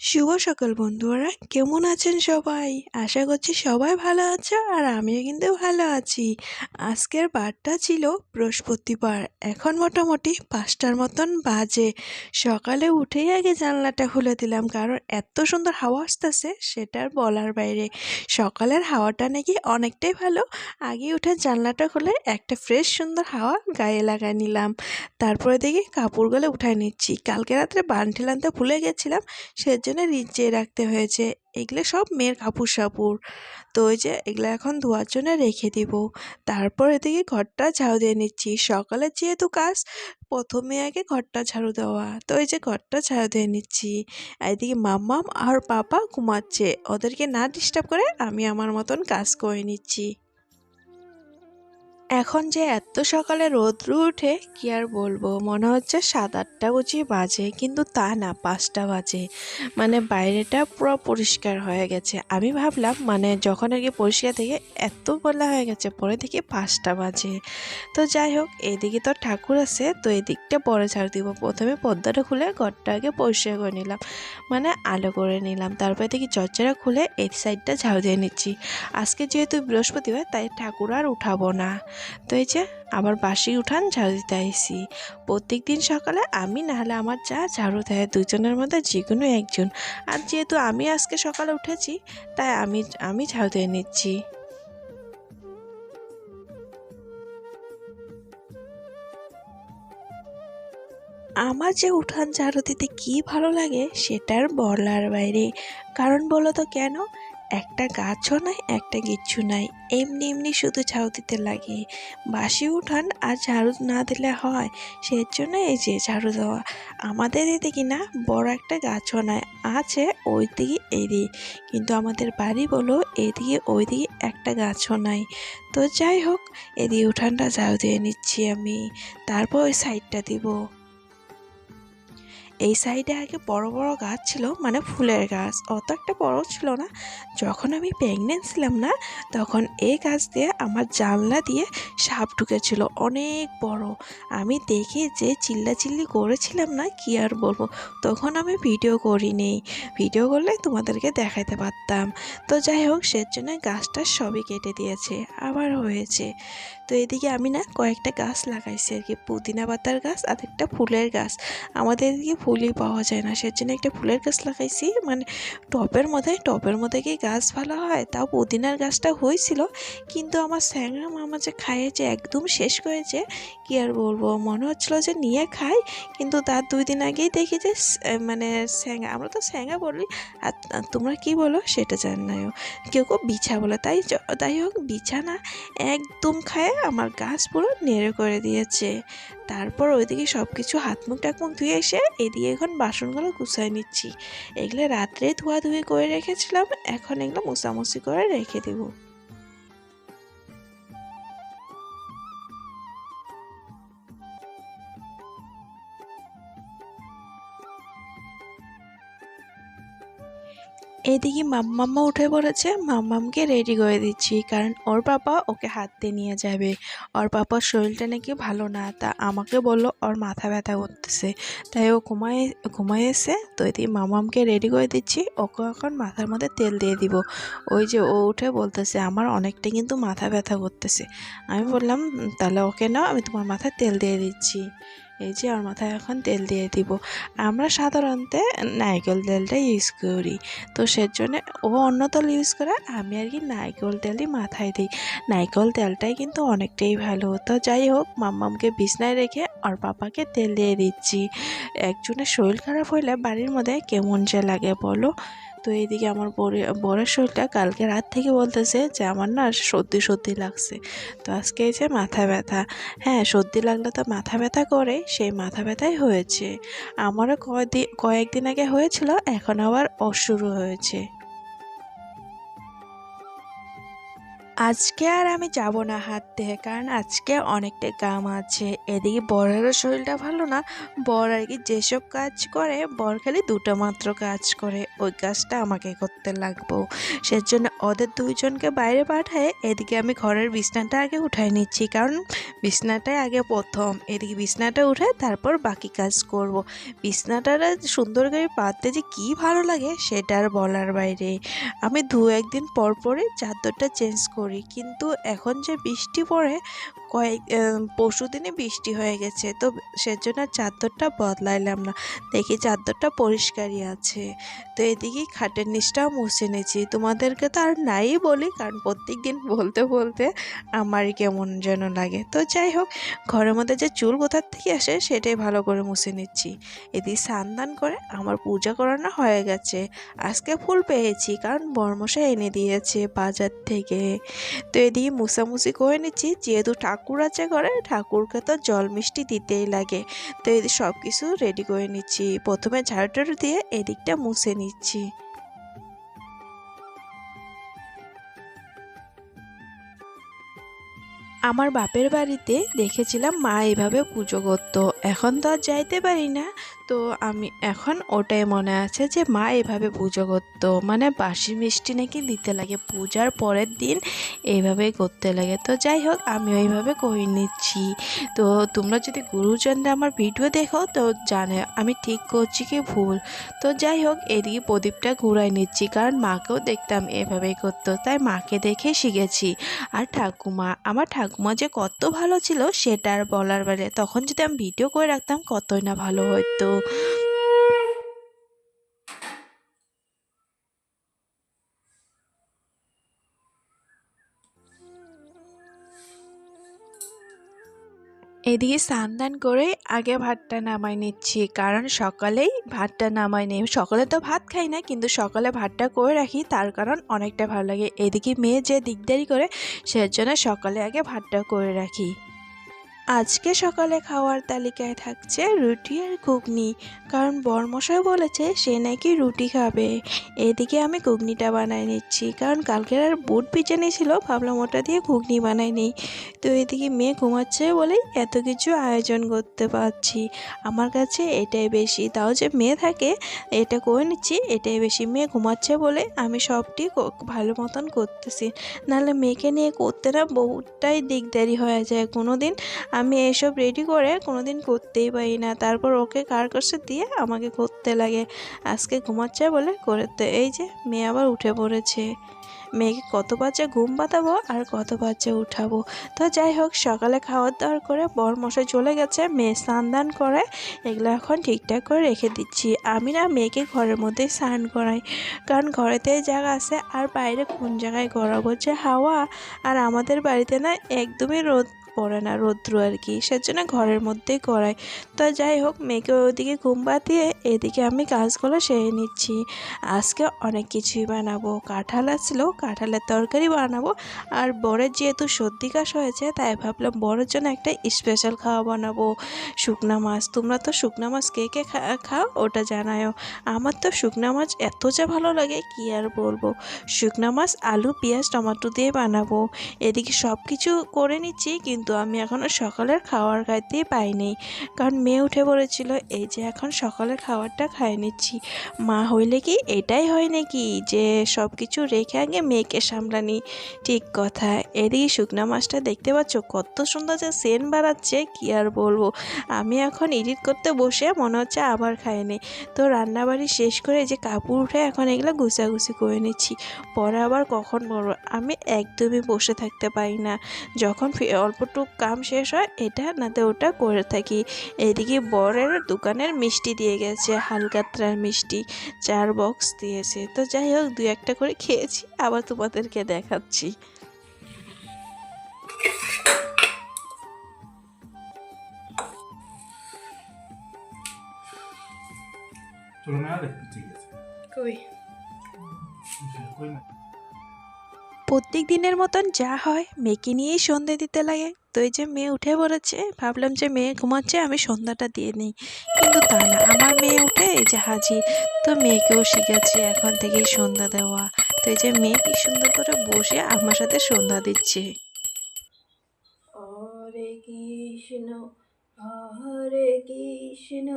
শুভ সকাল বন্ধুরা, কেমন আছেন সবাই? আশা করছি সবাই ভালো আছে আর আমিও কিন্তু ভালো আছি। আজকের বারটা ছিল বৃহস্পতিবার, এখন মোটামুটি পাঁচটার মতন বাজে। সকালে উঠেই আগে জানলাটা খুলে দিলাম, কারণ এত সুন্দর হাওয়া আসতেছে সেটার বলার বাইরে। সকালের হাওয়াটা নাকি অনেকটাই ভালো, আগে উঠে জানলাটা খুলে একটা ফ্রেশ সুন্দর হাওয়া গায়ে লাগাই নিলাম। তারপরে দেখি কাপড়গুলো উঠায় নিচ্ছি। কালকে রাত্রে বান্ঠিল আনতে ভুলে গেছিলাম সেজন্য রিচিয়ে রাখতে হয়েছে। এগুলো সব মেয়ের কাপড় সাপুড় তো ওই যে এগুলো এখন ধোয়ার জন্য রেখে দিব। তারপর এদিকে ঘরটা ঝাড়ু দিয়ে নিচ্ছি। সকালে যেহেতু কাজ, প্রথমে আগে ঘরটা ঝাড়ু দেওয়া। তো এই যে ঘরটা ঝাড়ু দিয়ে নিচ্ছি। এদিকে মাম্মাম আর পাপা ঘুমাচ্ছে। ওদেরকে না ডিস্টার্ব করে আমি আমার মতন কাজ করে নিচ্ছি। এখন যে এত সকালে রৌদ্র উঠে, কি আর বলব? মনে হচ্ছে সাত আটটা বুঝি বাজে, কিন্তু তা না, পাঁচটা বাজে। মানে বাইরেটা পুরো পরিষ্কার হয়ে গেছে। আমি ভাবলাম মানে যখন আর কি পরিষ্কার থেকে এত বলা হয়ে গেছে, পরে দেখি পাঁচটা বাজে। তো যাই হোক, এদিকে তো ঠাকুর আছে, তো এদিকটা পরে ছাড় দিব। প্রথমে পদ্মাটা খুলে ঘরটা আগে পরিষ্কার করে নিলাম। মানে আলো করে নিলাম। তারপরে দেখি চর্চাটা খুলে এই সাইডটা ঝাড়ু দিয়ে নিচ্ছি। আজকে যেহেতু বৃহস্পতিবার, তাই ঠাকুর আর উঠাবো না। তো এই যে আবার বাসি উঠান ঝাড়ু দিতে আইসি প্রত্যেক দিন সকালে আমি না হলে আমার যা ঝাড়ু দেয় দুজনের মধ্যে যে কোনো একজন। আর যেহেতু আমি আজকে সকালে উঠেছি, তাই আমি আমি ঝাড়ু দিয়ে নিচ্ছি। আমার যে উঠান ঝাড়ু দিতে কী ভালো লাগে সেটার বলার বাইরে। কারণ বলো তো কেন? একটা গাছও নাই, একটা কিচ্ছু নাই। এমনি এমনি শুধু ঝাড়ু দিতে লাগে। বাসি উঠান আর ঝাড়ু না দিলে হয় সেই জন্য এই যে ঝাড়ু দেওয়া। আমাদের এদিকে না বড় একটা গাছও নাই, আছে ওই দিকে এদিকে কিন্তু আমাদের বাড়ি বলো, এদিকে ওই দিকে একটা গাছও নাই। তো যাই হোক, এদিকে উঠানটা ঝাড়ু দিয়ে নিচ্ছি আমি। তারপর ওই সাইডটা দিব। এই সাইডে আগে বড় বড় গাছ ছিল মানে ফুলের গাছ। অত একটা বড় ছিল না। যখন আমি প্রেগনেন্ট ছিলাম না, তখন এই গাছ দিয়ে আমার জানলা দিয়ে সাপ ঢুকেছিল, অনেক বড়। আমি দেখে যে চিল্লাচিল্লি করেছিলাম না, কি আর বলব? তখন আমি ভিডিও করিনি। ভিডিও করলে তোমাদেরকে দেখাতে পারতাম। তো যাই হোক, সেজন্য গাছটা সবই কেটে দিয়েছে, আবার হয়েছে। তো এদিকে আমি না কয়েকটা গাছ লাগাইছি আর কি। পুদিনা পাতার গাছ আর একটা ফুলের গাছ। আমাদের এদিকে ফুলই পাওয়া যায় না। সেজন্য একটা ফুলের গাছ লাগাইছি। মানে টবের মধ্যে টবের মধ্যে কি গাছ ভালো হয়? তাও পুদিনার গাছটা হয়েছিল, কিন্তু আমার স্যাংরা মামা যে খাইয়েছে একদম শেষ করেছে কি আর বলব? মনে হচ্ছিল যে নিয়ে খাই কিন্তু তার দুই দিন আগেই দেখি যে মানে স্যাঙা আমরা তো স্যাঙা বলি, আর তোমরা কি বলো? সেটা জান না কেউ কেউ বিছা বলে। তাই তাই হোক বিছানা একদম খায়, আমার গাছ পুরো নেড়ে করে দিয়েছে। তারপর ওইদিকে সব কিছু হাত মুখ টাক মুখ ধুয়ে এসে এদিকে এখন বাসনগুলো গুছাই নিচ্ছি। এগুলো রাত্রে ধোয়া ধুয়ে করে রেখেছিলাম, এখন এগুলো মোছামুছি করে রেখে দেবো। এদিকে মাম্মাম্মা উঠে পড়েছে, মাম্মামকে রেডি করে দিচ্ছি, কারণ ওর পাপা ওকে হাত দিয়ে নিয়ে যাবে। ওর পাপার শরীরটা নাকি ভালো না, তা আমাকে বলল ওর মাথা ব্যথা করতেছে। তাই ও ঘুমায় ঘুমায় এসে তো এদিকে মামামকে রেডি করে দিচ্ছি, ওকে এখন মাথার মধ্যে তেল দিয়ে দিব। ওই যে ও উঠে বলতেছে, আমার অনেকটা কিন্তু মাথা ব্যথা করতেছে। আমি বললাম তাহলে ওকে নাও, আমি তোমার মাথায় তেল দিয়ে দিচ্ছি। এই যে ওর মাথায় এখন তেল দিয়ে দিব। আমরা সাধারণত নারকেল তেলটা ইউজ করি। তো সেজন্য ও অন্য তেল ইউজ করে, আমি আর কি নারকেল তেলই মাথায় দিই। নারকেল তেলটাই কিন্তু অনেকটাই ভালো। তো যাই হোক, মাম্মামকে বিছনায় রেখে আর পাপাকে তেল দিয়ে দিচ্ছি। একজনের শরীর খারাপ হইলে বাড়ির মধ্যে কেমন যে লাগে বলো। তো এইদিকে আমার বড়ের শরীরটা কালকে রাত থেকে বলতেছে যে আমার না সর্দি সর্দি লাগছে। তো আজকে এই যে মাথা ব্যথা। হ্যাঁ সর্দি লাগলে তো মাথা ব্যথা করে, সেই মাথা ব্যথাই হয়েছে। আমারও কয়দিন কয়েকদিন আগে হয়েছিল, এখন আবার অশুরু হয়েছে। আজকে আর আমি যাব না হাঁটতে কারণ আজকে অনেকটা কাম আছে। এদিকে বরেরও শরীরটা ভালো না। বর আর কি যেসব কাজ করে, বর খালি দুটো মাত্র কাজ করে। ওই কাজটা আমাকে করতে লাগবো। সেজন্য ওদের দুইজনকে বাইরে পাঠায় এদিকে আমি ঘরের বিছনাটা আগে উঠাই নিচ্ছি। কারণ বিছনাটাই আগে প্রথম। এদিকে বিছনাটা উঠে তারপর বাকি কাজ করব। বিছনাটা সুন্দর করে পাততে যে কী ভালো লাগে সেটা আর বলার বাইরে। আমি দু একদিন পর পরই চাদরটা চেঞ্জ করি। কিন্তু এখন যে বৃষ্টি পড়ে, কয়েক পরশু দিনে বৃষ্টি হয়ে গেছে। তো সেজন্য চাদরটা বদলাইলাম না। দেখি চাদরটা পরিষ্কারই আছে। তো এদিকে খাটের নিচটাও মুছে নিয়েছি। তোমাদেরকে তো আর নাই বলি, কারণ প্রত্যেক দিন বলতে বলতে আমারই কেমন যেন লাগে। তো যাই হোক, ঘরের মধ্যে যে চুল কোথার থেকে আসে, সেটাই ভালো করে মুছে নিচ্ছি। এদিকে স্নান করে আমার পূজা করানো হয়ে গেছে। আজকে ফুল পেয়েছি, কারণ বর্মশা এনে দিয়েছে বাজার থেকে। তো এদিকে মুছামুছি করে নিচ্ছি, যেহেতু ঠাকুর আছে ঘরে, ঠাকুরকে তো জল মিষ্টি দিতেই লাগে। তো এদিকে সব কিছু রেডি করে নিচ্ছি। প্রথমে ঝাড়ু দিয়ে এদিকটা মুছে নিচ্ছি। 七 আমার বাপের বাড়িতে দেখেছিলাম মা এভাবে পুজো করতো। এখন তো আর যাইতে পারি না। তো আমি, এখন ওটাই মনে আছে যে মা এভাবে পুজো করতো। মানে বাসি মিষ্টি নাকি দিতে লাগে। পূজার পরের দিন এইভাবেই করতে লাগে। তো যাই হোক আমি ওইভাবে করে নিচ্ছি। তো তোমরা যদি গুরুজনরা আমার ভিডিও দেখো, তো জানে আমি ঠিক করছি কি ভুল। তো যাই হোক, এদিকে প্রদীপটা ঘুরাই নিচ্ছি। কারণ মাকেও দেখতাম এভাবেই করতো। তাই মাকে দেখে শিখেছি। আর ঠাকুমা, আমার ঠাকুমা যে কত ভালো ছিল, সেটা আর বলার বাইরে তখন যদি আমি ভিডিও করে রাখতাম, কতই না ভালো হতো এদিকে স্নান করে আগে ভাতটা নামাই নিচ্ছি। কারণ সকালেই ভাতটা নামাই নেই সকালে তো ভাত খাই না, কিন্তু সকালে ভাতটা করে রাখি, তার কারণ অনেকটা ভালো লাগে। এদিকে মেয়ে যে দিকদারি করে, সেজন্য সকালে আগে ভাতটা করে রাখি। আজকে সকালে খাওয়ার তালিকায় থাকছে রুটি আর ঘুগনি, কারণ বরমশাই বলেছে সে নাকি রুটি খাবে। এদিকে আমি ঘুগনিটা বানাই নিচ্ছি, কারণ কালকের আর বুট পিচানি ছিল ভাবলাম ওটা দিয়ে ঘুগনি বানাই নিই। তো এদিকে মেয়ে ঘুমাচ্ছে বলেই এত কিছু আয়োজন করতে পারছি। আমার কাছে এটাই বেশি, তাও যে মেয়ে থাকে, এটা করে নিচ্ছি, এটাই বেশি। মেয়ে ঘুমাচ্ছে বলে আমি সবটি ভালো মতন করতেছি। নাহলে মেয়েকে নিয়ে করতে না বহুটাই দিকদারি হয়ে যায়। কোনো দিন আমি এসব রেডি করে কোনো দিন করতেই পারি না। তারপর ওকে কার কাছে দিয়ে আমাকে করতে লাগে। আজকে ঘুমাচ্ছে বলে করতে এই যে মেয়ে আবার উঠে পড়েছে। মেয়েকে কত বাচ্চা ঘুম পাতাবো আর কত বাচ্চা উঠাবো। তো যাই হোক, সকালে খাওয়ার দাওয়ার করে বর মশাই চলে গেছে। মেয়ে স্নান দান করে এগুলো এখন ঠিকঠাক করে রেখে দিচ্ছি। আমি না মেয়েকে ঘরের মধ্যে স্নান করাই। কারণ ঘরেতে জায়গা আছে আর বাইরে কোন জায়গায় করাবো যে হাওয়া। আর আমাদের বাড়িতে না একদমই রোদ পড়ে না রৌদ্র আর কি, সেজন্য ঘরের মধ্যেই করায় তো যাই হোক, মেয়েকে ওদিকে ঘুম পাতিয়ে এদিকে আমি কাজগুলো সেরে নিচ্ছি। আজকে অনেক কিছুই বানাবো, কাঁঠাল আসলো, কাঁঠালের তরকারি বানাবো, আর বরের যেহেতু সর্দি কাশ হয়েছে, তাই ভাবলাম বরের জন্য একটা স্পেশাল খাওয়া বানাবো। শুকনা মাছ, তোমরা তো শুকনা মাছ কে কে খাও ওটা জানায়ও। আমার তো শুকনা মাছ এত যা ভালো লাগে, কি আর বলব? শুকনা মাছ, আলু, পেঁয়াজ, টমেটো দিয়ে বানাবো। এদিকে সব কিছু করে নিচ্ছি, কিন্তু আমি এখনও সকালের খাওয়ার খাইতেই পাইনি। কারণ মেয়ে উঠে পড়েছিল, এই যে এখন সকালের খাবারটা খাই নিচ্ছি। মা, হইলে কি এটাই হয় নাকি যে সব কিছু রেখে আগে মেয়েকে সামলানি? ঠিক কথা। এদিকে শুকনা মাছটা দেখতে পাচ্ছ, কত সুন্দর যে সেন বাড়াচ্ছে কি আর বলব? আমি এখন এডিট করতে বসে মনে হচ্ছে আবার খাইনি তো রান্নাবাড়ি শেষ করে যে কাপড় উঠে এখন এগুলো গুছাগুছি করে নিচ্ছি। পরে আবার কখন বলব? আমি একদমই বসে থাকতে পারি না। যখন ফে- অল্পটুক কাম শেষ হয় এটা নাতে ওটা করে থাকি। এদিকে বরের দোকানের মিষ্টি দিয়ে গেছে হালকাত্রার মিষ্টি চার বক্স দিয়েছে। তো যাই হোক দু একটা করে খেয়েছি আবার তোমাদেরকে দেখাচ্ছি। আরেক পিছিয়ে গেছে কই? কই না প্রত্যেক দিনের মতন যা হয় মেয়েকে নিয়েই সন্ধে দিতে লাগে। তো এই যে মেয়ে উঠে পড়েছে, ভাবলাম যে মেয়ে ঘুমাচ্ছে, আমি সন্ধ্যাটা দিয়ে নিই। কিন্তু তা না, আমার মেয়ে উঠে এই যে হাজির। তো মেয়েকেও শিখেছি এখন থেকেই সন্ধ্যা দেওয়া। তো এই যে মেয়ে কি সুন্দর করে বসে আমার সাথে সন্ধ্যা দিচ্ছে। কৃষ্ণ কৃষ্ণ